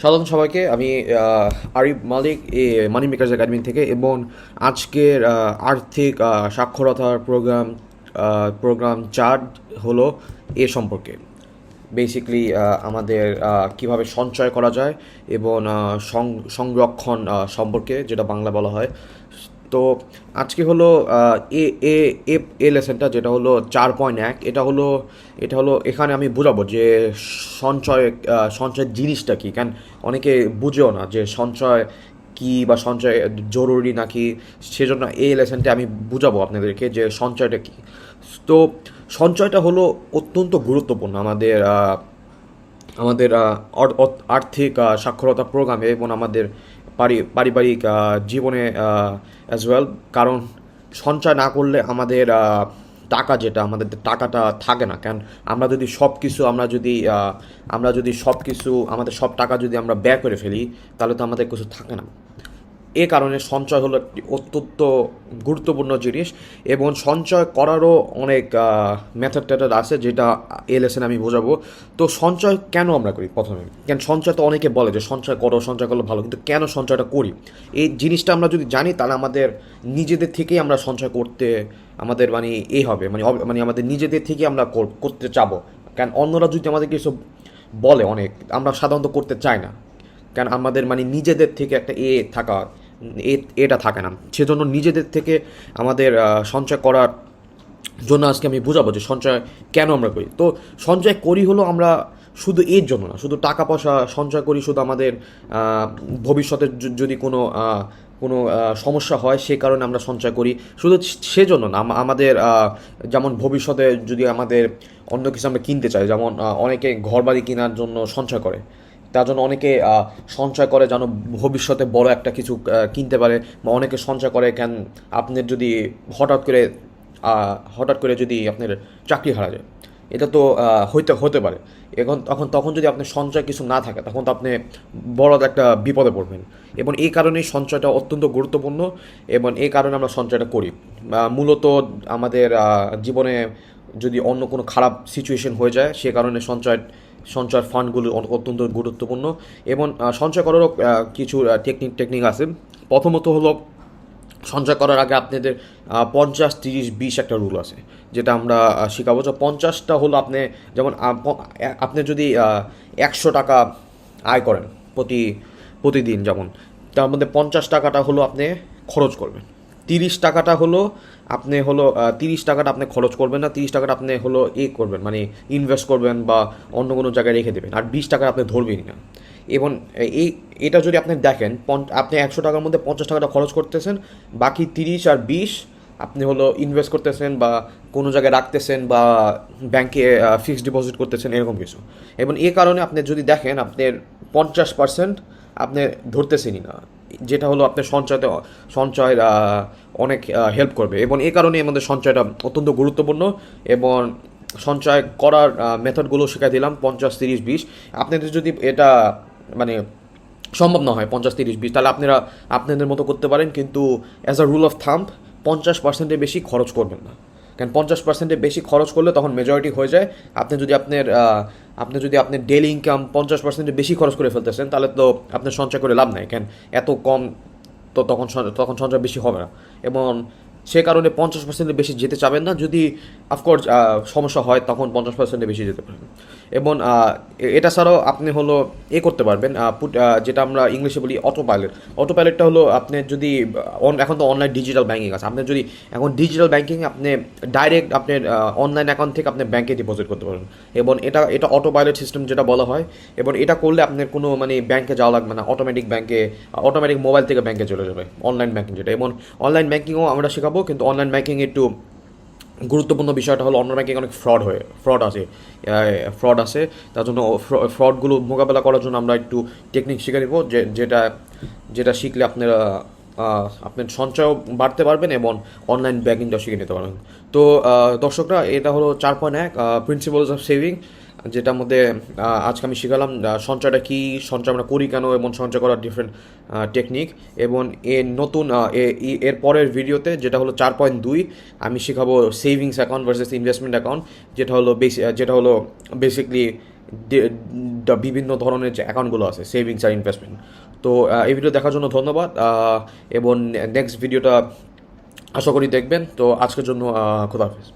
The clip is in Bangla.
স্বাগত সবাইকে। আমি আরিফ মালিক, এ মানি মেকার্স একাডেমি থেকে এবং আজকের আর্থিক সাক্ষরতার প্রোগ্রাম প্রোগ্রাম চার হলো এ সম্পর্কে। বেসিকলি আমাদের কীভাবে সঞ্চয় করা যায় এবং সংরক্ষণ সম্পর্কে, যেটা বাংলা বলা হয় তো আজকে হলো এ এ এ এ লেসনটা যেটা হলো চার পয়েন্ট এক, এটা হলো এটা হলো এখানে আমি বোঝাবো যে সঞ্চয় সঞ্চয়ের জিনিসটা কী। কেন অনেকে বুঝেও না যে সঞ্চয় কি বা সঞ্চয় জরুরি নাকি, সেজন্য এই লেসনটা আমি বুঝাবো আপনাদেরকে যে সঞ্চয়টা কী। তো সঞ্চয়টা হলো অত্যন্ত গুরুত্বপূর্ণ আমাদের আমাদের আর্থিক সাক্ষরতা প্রোগ্রামে এবং আমাদের পারিবারিক জীবনে অ্যাজ ওয়েল কারণ সঞ্চয় না করলে আমাদের টাকা যেটা, আমাদের টাকাটা থাকে না। কেন? আমরা যদি সব কিছু আমরা যদি আমরা যদি সব কিছু আমাদের সব টাকা যদি আমরা ব্যয় করে ফেলি, তাহলে তো আমাদের কিছু থাকে না। এ কারণে সঞ্চয় হলো একটি অত্যন্ত গুরুত্বপূর্ণ জিনিস এবং সঞ্চয় করারও অনেক মেথড টেথড আছে যেটা এ লেসেন আমি বোঝাবো। তো সঞ্চয় কেন আমরা করি প্রথমে? কেন সঞ্চয় তো অনেকে বলে যে সঞ্চয় করো, সঞ্চয় করলে ভালো, কিন্তু কেন সঞ্চয়টা করি? এই জিনিসটা আমরা যদি জানি, তাহলে আমাদের নিজেদের থেকেই আমরা সঞ্চয় করতে, আমাদের মানে এ হবে মানে মানে আমাদের নিজেদের থেকেই আমরা করতে চাবো। কারণ অন্যরা যদি আমাদের কিছু বলে অনেক, আমরা সাধারণত করতে চাই না। কারণ আমাদের মানে নিজেদের থেকে একটা এ থাকা এটা থাকে না। সেজন্য নিজেদের থেকে আমাদের সঞ্চয় করার জন্য আজকে আমি বোঝাবো যে সঞ্চয় কেন আমরা করি। তো সঞ্চয় করি হলো আমরা শুধু এর জন্য না, শুধু টাকা পয়সা সঞ্চয় করি, শুধু আমাদের ভবিষ্যতে যদি কোনো কোনো সমস্যা হয় সে কারণে আমরা সঞ্চয় করি। শুধু সেজন্য না আমাদের যেমন ভবিষ্যতে যদি আমাদের অন্য কিছু আমরা কিনতে চাই, যেমন অনেকে ঘরবাড়ি কেনার জন্য সঞ্চয় করে। তার জন্য অনেকে সঞ্চয় করে যেন ভবিষ্যতে বড় একটা কিছু কিনতে পারে, বা অনেকে সঞ্চয় করে কেন আপনার যদি হঠাৎ করে হঠাৎ করে যদি আপনার চাকরি হারা যায়। এটা তো হইতে, হতে পারে। এখন, তখন তখন যদি আপনার সঞ্চয় কিছু না থাকে, তখন তো আপনি বড় একটা বিপদে পড়বেন। এবং এই কারণেই সঞ্চয়টা অত্যন্ত গুরুত্বপূর্ণ, এবং এই কারণে আমরা সঞ্চয়টা করি। মূলত আমাদের জীবনে যদি অন্য কোনো খারাপ সিচুয়েশন হয়ে যায়, সে কারণে সঞ্চয় সঞ্চয় ফান্ডগুলো অত্যন্ত গুরুত্বপূর্ণ এবং সঞ্চয় করারও কিছু টেকনিক টেকনিক আছে। প্রথমত হলো, সঞ্চয় করার আগে আপনাদের পঞ্চাশ, তিরিশ, বিশ একটা রুল আছে, যেটা আমরা শেখাবো। যে পঞ্চাশটা হলো আপনি যেমন আপনি যদি একশো টাকা আয় করেন প্রতি, প্রতিদিন যেমন, তার মধ্যে পঞ্চাশ টাকাটা হলো আপনি খরচ করবেন। তিরিশ টাকাটা হলো আপনি হলো তিরিশ টাকাটা আপনি খরচ করবেন না, তিরিশ টাকাটা আপনি হলো এ করবেন মানে ইনভেস্ট করবেন বা অন্য কোনো জায়গায় রেখে দেবেন। আর বিশ টাকা আপনি ধরবেনই না। এবং এই এটা যদি আপনি দেখেন আপনি একশো টাকার মধ্যে পঞ্চাশ টাকাটা খরচ করতেছেন, বাকি তিরিশ আর বিশ আপনি হলো ইনভেস্ট করতেছেন বা কোনো জায়গায় রাখতেছেন বা ব্যাংকে ফিক্সড ডিপোজিট করতেছেন, এরকম কিছু। এবং এ কারণে আপনি যদি দেখেন, আপনার পঞ্চাশ পার্সেন্ট আপনি ধরতেছেনই না। যেটা হলো আপনার সঞ্চয়তে, সঞ্চয়ের অনেক হেল্প করবে। এবং এই কারণে আমাদের সঞ্চয়টা অত্যন্ত গুরুত্বপূর্ণ এবং সঞ্চয় করার মেথডগুলো শেখাই দিলাম, পঞ্চাশ, তিরিশ, বিশ। আপনাদের যদি এটা মানে সম্ভব না হয়, পঞ্চাশ, তিরিশ, বিশ, তাহলে আপনারা আপনাদের মতো করতে পারেন, কিন্তু as a rule of thumb পঞ্চাশ পার্সেন্টের বেশি খরচ করবেন না। কারণ পঞ্চাশ পার্সেন্টের বেশি খরচ করলে তখন মেজরিটি হয়ে যায়। আপনি যদি আপনার আপনি যদি আপনি ডেলি ইনকাম পঞ্চাশ পার্সেন্টের বেশি খরচ করে ফেলতেছেন, তাহলে তো আপনার সঞ্চয় করে লাভ নাই। কেন? এত কম তো তখন তখন সঞ্চয় বেশি হবে না। এবং সে কারণে পঞ্চাশ পার্সেন্টের বেশি যেতে চাবেন না। যদি অফকোর্স সমস্যা হয়, তখন পঞ্চাশ পার্সেন্টের বেশি যেতে পারবেন এবং এটা ছাড়াও আপনি হলো এ করতে পারবেন যেটা আমরা ইংলিশে বলি অটো পাইলট অটো পাইলটটা হলো আপনি যদি এখন তো অনলাইন ডিজিটাল ব্যাঙ্কিং আছে। আপনি যদি এখন ডিজিটাল ব্যাঙ্কিং আপনি ডাইরেক্ট আপনার অনলাইন অ্যাকাউন্ট থেকে আপনি ব্যাঙ্কে ডিপোজিট করতে পারবেন। এবং এটা এটা অটো পাইলট সিস্টেম যেটা বলা হয়। এবং এটা করলে আপনার কোনো মানে ব্যাঙ্কে যাওয়া লাগবে না। অটোমেটিক ব্যাঙ্কে অটোমেটিক মোবাইল থেকে ব্যাঙ্কে চলে যাবে। অনলাইন ব্যাঙ্কিং যেটা। এবং অনলাইন ব্যাঙ্কিংও আমরা শেখাবো কিন্তু অনলাইন ব্যাংকিং একটু গুরুত্বপূর্ণ বিষয়টা হলো অনলাইন ব্যাংকিং অনেক ফ্রড হয়ে ফ্রড আছে ফ্রড আছে তার জন্য ফ্রডগুলো মোকাবেলা করার জন্য আমরা একটু টেকনিক শিখে নিব, যে, যেটা যেটা শিখলে আপনারা আপনার সঞ্চয়ও বাড়তে পারবেন এবং অনলাইন ব্যাংকিংটাও শিখে নিতে পারবেন। তো দর্শকরা, এটা হলো চার পয়েন্ট এক প্রিন্সিপালস অফ সেভিং যেটার মধ্যে আজকে আমি শিখালাম সঞ্চয়টা কী, সঞ্চয় আমরা করি কেন এবং সঞ্চয় করার ডিফারেন্ট টেকনিক এবং এর নতুন এর পরের ভিডিওতে যেটা হলো চার পয়েন্ট দুই, আমি শেখাবো savings account versus investment account যেটা হলো বেসি যেটা হলো বেসিকলি বিভিন্ন ধরনের যে অ্যাকাউন্টগুলো আছে সেভিংস আর ইনভেস্টমেন্ট তো এই ভিডিও দেখার জন্য ধন্যবাদ এবং নেক্সট ভিডিওটা আশা করি দেখবেন। তো, আজকের জন্য খোদাহাফেজ